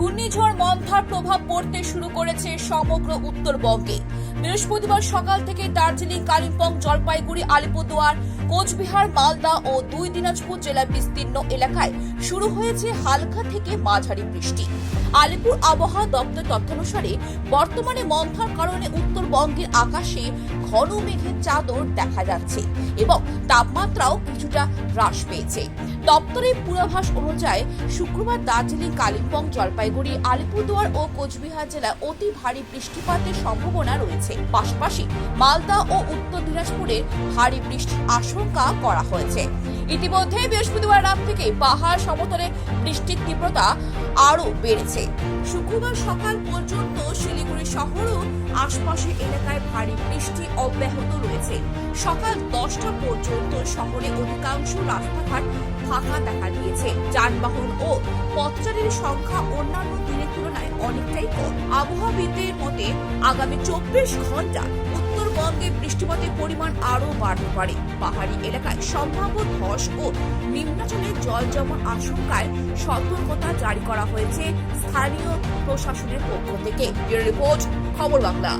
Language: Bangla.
ঘূর্ণিঝড় মন্থার প্রভাব পড়তে শুরু করেছে সমগ্র উত্তরবঙ্গে। বৃহস্পতিবার সকাল থেকে দার্জিলিং, কালিম্পং, জলপাইগুড়ি, আলিপুরদুয়ার, কোচবিহার, মালদা ও দুই দিনাজপুর জেলার বিস্তীর্ণ এলাকায় শুরু হয়েছে হালকা থেকে মাঝারি বৃষ্টি। আলিপুর আবহাওয়া দপ্তর তথ্যানুসারে, বর্তমানে মন্থার কারণে উত্তরবঙ্গের আকাশে ঘন মেঘের চাদর দেখা যাচ্ছে এবং তাপমাত্রাও কিছুটা হ্রাস পেয়েছে। দপ্তরের পূর্বাভাস অনুযায়ী, শুক্রবার দার্জিলিং, কালিম্পং, জলপাইগুড়ি, আলিপুরদুয়ার ও কোচবিহার জেলায় অতি ভারী বৃষ্টিপাতের সম্ভাবনা রয়েছে। পাশাপাশি মালদা ও উত্তর দিনাজপুরে ভারী বৃষ্টির আশঙ্কা করা হয়েছে। ইতিমধ্যে বৃহস্পতিবার রাত থেকে পাহাড় সমতলে বৃষ্টির তীব্রতা আরও বেড়েছে। শুক্রবার সকাল পর্যন্ত শিলিগুড়ি শহর ও আশপাশের এলাকায় ভারী বৃষ্টি অব্যাহত রয়েছে। সকাল দশটা পর্যন্ত শহরে অধিকাংশ রাস্তাঘাট ফাঁকা দেখা দিয়েছে। যানবাহন ও পথচারীর সংখ্যা অন্যান্য দিনের অনেকটাই কম। আবহাওয়াবিদদের মতে, আগামী চব্বিশ ঘণ্টা উত্তরবঙ্গে বৃষ্টিপাতের পরিমাণ আরও বাড়তে পারে। পাহাড়ি এলাকায় সম্ভাব্য ধস ও নিম্নাচলের জল যেমন আশঙ্কায় সতর্কতা জারি করা হয়েছে স্থানীয় প্রশাসনের পক্ষ থেকে। রিপোর্ট, খবর বাংলা।